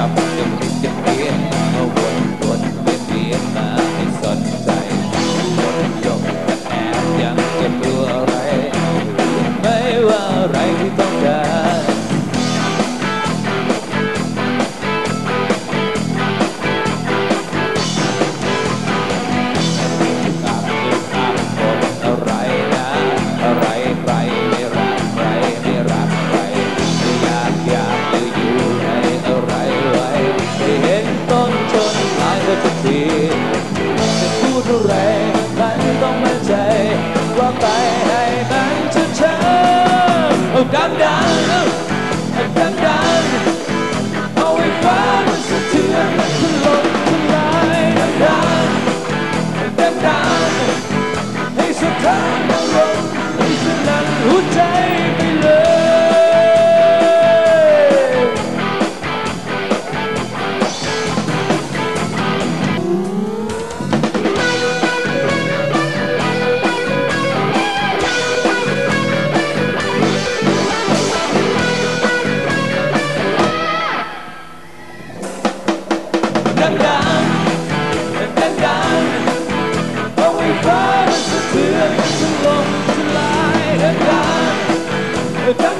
Tá acabou. 白。 ดังๆดังๆเอาว้ฟ้ามันสเทือนฉันลมสลายดังๆ